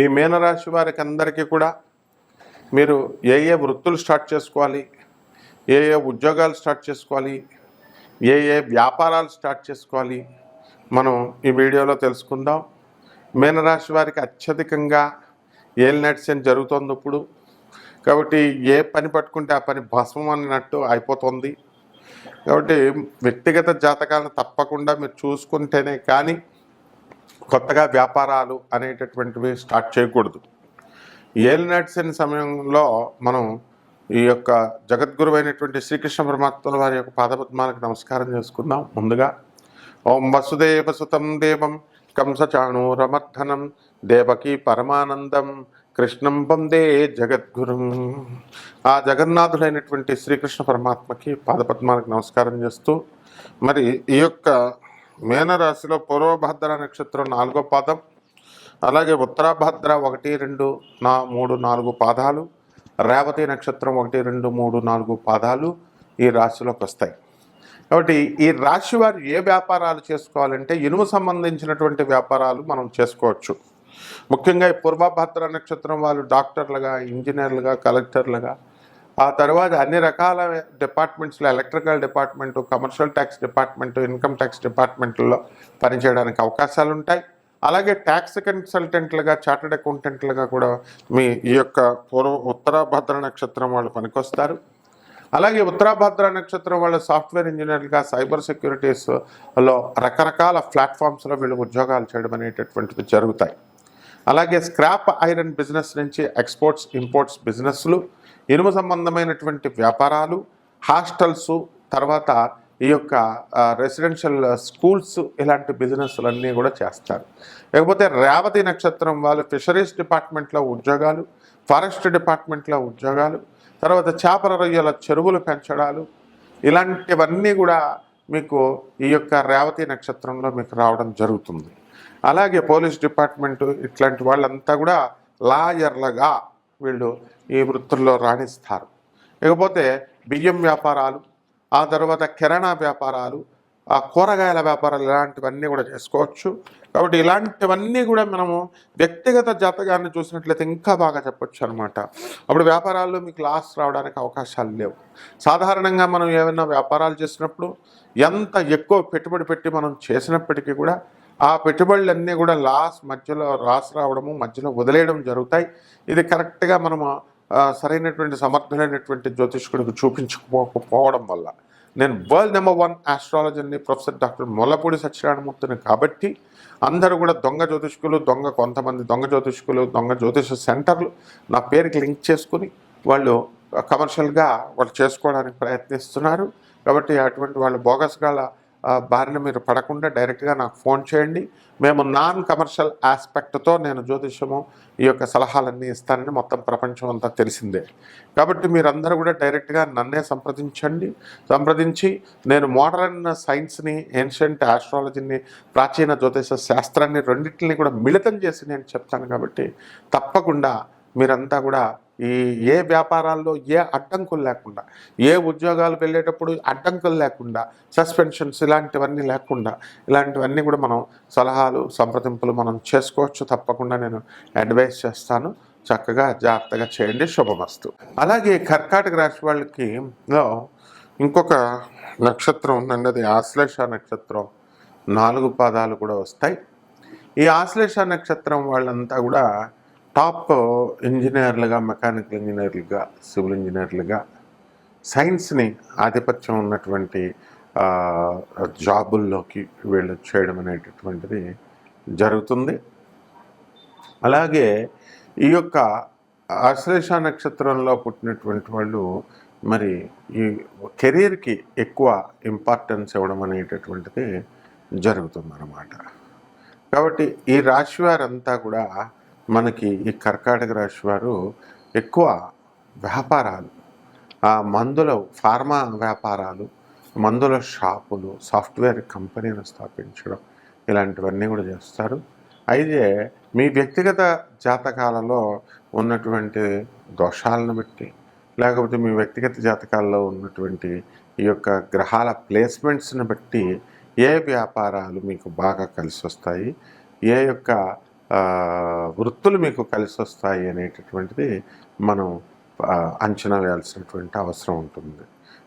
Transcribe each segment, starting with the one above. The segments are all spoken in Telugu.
ఈ మీనరాశి వారికి అందరికీ కూడా మీరు ఏ ఏ వృత్తులు స్టార్ట్ చేసుకోవాలి ఏ ఏ ఉద్యోగాలు స్టార్ట్ చేసుకోవాలి ఏ ఏ వ్యాపారాలు స్టార్ట్ చేసుకోవాలి మనం ఈ వీడియోలో తెలుసుకుందాం. మీనరాశి వారికి అత్యధికంగా ఏల్ నడిచని జరుగుతుంది ఇప్పుడు. కాబట్టి ఏ పని పట్టుకుంటే ఆ పని భస్మం అన్నట్టు అయిపోతుంది. కాబట్టి వ్యక్తిగత జాతకాలను తప్పకుండా మీరు చూసుకుంటేనే కానీ కొత్తగా వ్యాపారాలు అనేటటువంటివి స్టార్ట్ చేయకూడదు. ఏల్ నడిచిన సమయంలో మనం ఈ యొక్క జగద్గురు అయినటువంటి శ్రీకృష్ణ పరమాత్మల వారి యొక్క పాదపద్మాలకు నమస్కారం చేసుకుందాం. ముందుగా ఓం వసుదేవ సుతం దేవం కంసచాణూరమర్ధనం దేవకీ పరమానందం కృష్ణం వందే జగద్గురుం. ఆ జగన్నాథుడైనటువంటి శ్రీకృష్ణ పరమాత్మకి పాదపద్మాలకు నమస్కారం చేస్తూ మరి ఈ యొక్క మేనరాశిలో పూర్వభద్ర నక్షత్రం నాలుగో పాదం అలాగే ఉత్తరాభద్ర ఒకటి రెండు నా మూడు నాలుగు పాదాలు రేవతి నక్షత్రం ఒకటి రెండు మూడు నాలుగు పాదాలు ఈ రాశిలోకి వస్తాయి. కాబట్టి ఈ రాశి వారు ఏ వ్యాపారాలు చేసుకోవాలంటే ఇనుము సంబంధించినటువంటి వ్యాపారాలు మనం చేసుకోవచ్చు. ముఖ్యంగా ఈ పూర్వభద్ర నక్షత్రం వాళ్ళు డాక్టర్లుగా ఇంజనీర్లుగా కలెక్టర్లుగా ఆ తర్వాత అన్ని రకాల డిపార్ట్మెంట్స్లో electrical department commercial tax department income tax డిపార్ట్మెంట్లో పనిచేయడానికి అవకాశాలు ఉంటాయి అలాగే ట్యాక్స్ కన్సల్టెంట్లుగా చార్టెడ్ అకౌంటెంట్లుగా కూడా మీ ఈ యొక్క పూర్వ ఉత్తరాభద్ర నక్షత్రం వాళ్ళు పనికొస్తారు. అలాగే ఉత్తరాభద్ర నక్షత్రం వాళ్ళ సాఫ్ట్వేర్ ఇంజనీర్లుగా సైబర్ సెక్యూరిటీస్లో రకరకాల ప్లాట్ఫామ్స్లో వీళ్ళు ఉద్యోగాలు చేయడం అనేటటువంటివి జరుగుతాయి. అలాగే స్క్రాప్ ఐరన్ బిజినెస్ నుంచి ఎక్స్పోర్ట్స్ ఇంపోర్ట్స్ బిజినెస్లు ఇనుము సంబంధమైనటువంటి వ్యాపారాలు హాస్టల్స్ తర్వాత ఈ యొక్క రెసిడెన్షియల్ స్కూల్స్ ఇలాంటి బిజినెస్లు అన్నీ కూడా చేస్తారు. లేకపోతే రేవతి నక్షత్రం వాళ్ళు ఫిషరీస్ డిపార్ట్మెంట్లో ఉద్యోగాలు ఫారెస్ట్ డిపార్ట్మెంట్లో ఉద్యోగాలు తర్వాత చేపల రొయ్యల చెరువులు పెంచడాలు ఇలాంటివన్నీ కూడా మీకు ఈ యొక్క రేవతి నక్షత్రంలో మీకు రావడం జరుగుతుంది. అలాగే పోలీస్ డిపార్ట్మెంటు ఇట్లాంటి వాళ్ళంతా కూడా లాయర్లుగా వీళ్ళు ఈ వృత్తుల్లో రాణిస్తారు. ఇకపోతే బియ్యం వ్యాపారాలు ఆ తర్వాత కిరాణా వ్యాపారాలు ఆ కూరగాయల వ్యాపారాలు ఇలాంటివన్నీ కూడా చేసుకోవచ్చు. కాబట్టి ఇలాంటివన్నీ కూడా మనము వ్యక్తిగత జాతకాన్ని చూసినట్లయితే ఇంకా బాగా చెప్పొచ్చు అనమాట అప్పుడు వ్యాపారాల్లో మీకు లాస్ రావడానికి అవకాశాలు లేవు. సాధారణంగా మనం ఏమైనా వ్యాపారాలు చేసినప్పుడు ఎంత ఎక్కువ పెట్టుబడి పెట్టి మనం చేసినప్పటికీ కూడా ఆ పెట్టుబడులన్నీ కూడా లాస్ మధ్యలో రాస్ రావడము మధ్యలో వదిలేయడం జరుగుతాయి. ఇది కరెక్ట్గా మనము సరైనటువంటి సమర్థులైనటువంటి జ్యోతిష్కుడికి చూపించకపోవడం వల్ల. నేను వరల్డ్ నెంబర్ వన్ ఆస్ట్రాలజర్ని ప్రొఫెసర్ డాక్టర్ మొల్లపూడి సత్యనారాయణమూర్తిని కాబట్టి అందరూ కూడా దొంగ జ్యోతిష్కులు దొంగ కొంతమంది దొంగ జ్యోతిష్కులు దొంగ జ్యోతిష సెంటర్లు నా పేరుకి లింక్ చేసుకుని వాళ్ళు కమర్షియల్గా వాళ్ళు చేసుకోవడానికి ప్రయత్నిస్తున్నారు. కాబట్టి అటువంటి వాళ్ళు బోగస్గాల ఆ, బారిన మీరు పడకుండా డైరెక్ట్గా నాకు ఫోన్ చేయండి. మేము నాన్ కమర్షియల్ ఆస్పెక్ట్తో నేను జ్యోతిష్యము ఈ యొక్క సలహాలన్నీ ఇస్తానని మొత్తం ప్రపంచం అంతా తెలిసిందే. కాబట్టి మీరందరూ కూడా డైరెక్ట్గా నన్నే సంప్రదించండి. సంప్రదించి నేను మోడర్న్ సైన్స్ని ఏన్షియంట్ ఆస్ట్రాలజీని ప్రాచీన జ్యోతిష శాస్త్రాన్ని రెండింటిని కూడా మిళితం చేసి నేను చెప్తాను కాబట్టి తప్పకుండా మీరంతా కూడా ఈ ఏ వ్యాపారాల్లో ఏ అడ్డంకులు లేకుండా ఏ ఉద్యోగాలు వెళ్ళేటప్పుడు అడ్డంకులు లేకుండా సస్పెన్షన్స్ ఇలాంటివన్నీ లేకుండా ఇలాంటివన్నీ కూడా మనం సలహాలు సంప్రదింపులు మనం చేసుకోవచ్చు. తప్పకుండా నేను అడ్వైస్ చేస్తాను. చక్కగా జాగ్రత్తగా చేయండి. శుభమస్తు. అలాగే కర్కాటక రాశి వాళ్ళకి లో ఇంకొక నక్షత్రం ఉందండి. అది ఆశ్లేష నక్షత్రం. నాలుగు పాదాలు కూడా వస్తాయి. ఈ ఆశ్లేష నక్షత్రం వాళ్ళంతా కూడా టాప్ ఇంజనీర్లుగా మెకానికల్ ఇంజనీర్లుగా సివిల్ ఇంజనీర్లుగా సైన్స్ని ఆధిపత్యం ఉన్నటువంటి జాబుల్లోకి వీళ్ళు చేయడం అనేటటువంటిది జరుగుతుంది. అలాగే ఈ యొక్క ఆశ్లేష నక్షత్రంలో పుట్టినటువంటి వాళ్ళు మరి ఈ కెరీర్కి ఎక్కువ ఇంపార్టెన్స్ ఇవ్వడం అనేటటువంటిది జరుగుతుందన్నమాట. కాబట్టి ఈ రాశి వారంతా కూడా మనకి ఈ కర్కాటక రాశి వారు ఎక్కువ వ్యాపారాలు. ఆ మందుల ఫార్మా వ్యాపారాలు మందుల షాపులు సాఫ్ట్వేర్ కంపెనీలు స్థాపించడం ఇలాంటివన్నీ కూడా చేస్తారు. అయితే మీ వ్యక్తిగత జాతకాలలో ఉన్నటువంటి దోషాలను బట్టి లేకపోతే మీ వ్యక్తిగత జాతకాల్లో ఉన్నటువంటి ఈ యొక్క గ్రహాల ప్లేస్మెంట్స్ని బట్టి ఏ వ్యాపారాలు మీకు బాగా కలిసి వస్తాయి ఏ యొక్క వృత్తులు మీకు కలిసి వస్తాయి అనేటటువంటిది మనం అంచనా వేయాల్సినటువంటి అవసరం ఉంటుంది.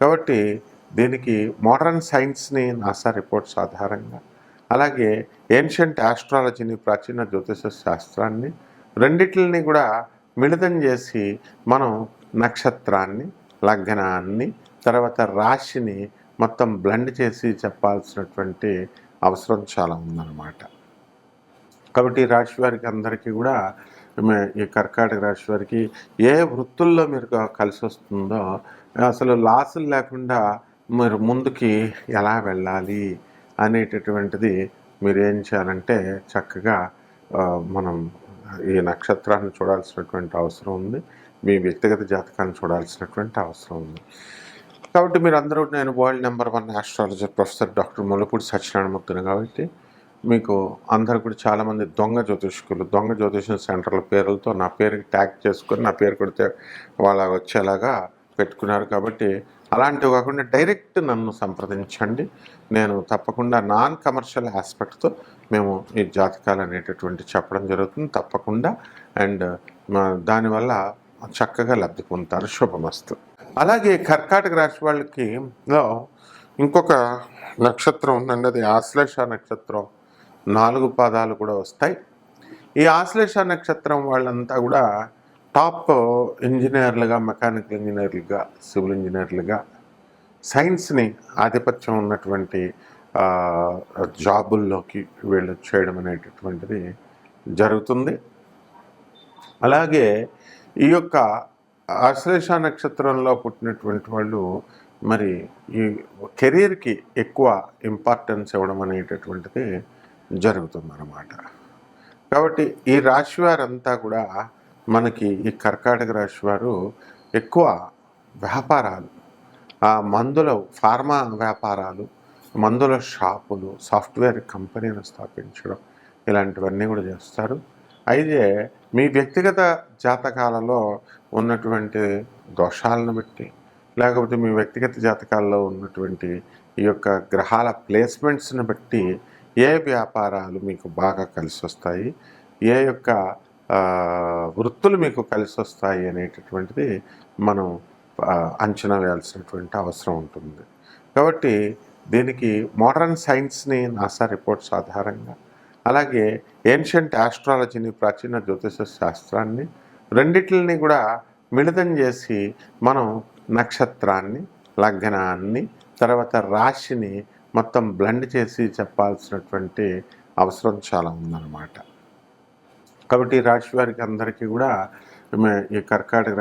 కాబట్టి దీనికి మోడర్న్ సైన్స్ని నాసా రిపోర్ట్స్ ఆధారంగా అలాగే ఏన్షియంట్ ఆస్ట్రాలజీని ప్రాచీన జ్యోతిష శాస్త్రాన్ని రెండిటిని కూడా మిళితం చేసి మనం నక్షత్రాన్ని లగ్నాన్ని తర్వాత రాశిని మొత్తం బ్లెండ్ చేసి చెప్పాల్సినటువంటి అవసరం చాలా ఉందన్నమాట. కాబట్టి రాశి వారికి అందరికీ కూడా ఈ కర్కాటక రాశి వారికి ఏ వృత్తుల్లో మీరు కలిసి వస్తుందో అసలు లాసులు లేకుండా మీరు ముందుకి ఎలా వెళ్ళాలి అనేటటువంటిది మీరు ఏం చేయాలంటే చక్కగా మనం ఈ నక్షత్రాన్ని చూడాల్సినటువంటి అవసరం ఉంది. మీ వ్యక్తిగత జాతకాన్ని చూడాల్సినటువంటి అవసరం ఉంది. కాబట్టి మీరు అందరూ నేను world number one astrologer professor doctor Mulapudi సత్యనారాయణమూర్తిని కాబట్టి మీకు అందరు కూడా చాలామంది దొంగ జ్యోతిష్కులు దొంగ జ్యోతిష్యం సెంటర్ల పేర్లతో నా పేరుకి ట్యాగ్ చేసుకొని నా పేరు కొడితే వాళ్ళ వచ్చేలాగా పెట్టుకున్నారు కాబట్టి అలాంటివి కాకుండా డైరెక్ట్ నన్ను సంప్రదించండి. నేను తప్పకుండా నాన్ కమర్షియల్ ఆస్పెక్ట్తో మేము ఈ జాతకాలు అనేటటువంటి చెప్పడం జరుగుతుంది. తప్పకుండా. అండ్ దానివల్ల చక్కగా లబ్ధి పొందుతారు. శుభమస్తు. అలాగే కర్కాటక రాశి వాళ్ళకి ఇంకొక నక్షత్రం ఉందండి. అది ఆశ్లేష నక్షత్రం. నాలుగు పాదాలు కూడా వస్తాయి. ఈ ఆశ్లేష నక్షత్రం వాళ్ళంతా కూడా టాప్ ఇంజనీర్లుగా మెకానికల్ ఇంజనీర్లుగా సివిల్ ఇంజనీర్లుగా సైన్స్ని ఆధిపత్యం ఉన్నటువంటి జాబుల్లోకి వీళ్ళు చేయడం అనేటటువంటిది జరుగుతుంది. అలాగే ఈ యొక్క ఆశ్లేష నక్షత్రంలో పుట్టినటువంటి వాళ్ళు మరి ఈ కెరీర్కి ఎక్కువ ఇంపార్టెన్స్ ఇవ్వడం అనేటటువంటిది జరుగుతుందన్నమాట. కాబట్టి ఈ రాశి వారంతా కూడా మనకి ఈ కర్కాటక రాశి వారు ఎక్కువ వ్యాపారాలు ఆ మందుల ఫార్మా వ్యాపారాలు మందుల షాపులు సాఫ్ట్వేర్ కంపెనీలు స్థాపించడం ఇలాంటివన్నీ కూడా చేస్తారు. అయితే మీ వ్యక్తిగత జాతకాలలో ఉన్నటువంటి దోషాలను బట్టి లేకపోతే మీ వ్యక్తిగత జాతకాల్లో ఉన్నటువంటి ఈ యొక్క గ్రహాల ప్లేస్మెంట్స్ని బట్టి ఏ వ్యాపారాలు మీకు బాగా కలిసి వస్తాయి ఏ యొక్క వృత్తులు మీకు కలిసి వస్తాయి అనేటటువంటిది మనం అంచనా వేయాల్సినటువంటి అవసరం ఉంటుంది. కాబట్టి దీనికి మోడర్న్ సైన్స్ని నాసా రిపోర్ట్స్ ఆధారంగా అలాగే ఏన్షియంట్ ఆస్ట్రాలజీని ప్రాచీన జ్యోతిష శాస్త్రాన్ని రెండిటిని కూడా మిళితం చేసి మనం నక్షత్రాన్ని లగ్నాన్ని తర్వాత రాశిని మొత్తం బ్లెండ్ చేసి చెప్పాల్సినటువంటి అవసరం చాలా ఉందన్నమాట. కాబట్టి ఈ రాశి వారికి అందరికీ కూడా ఈ కర్కాటక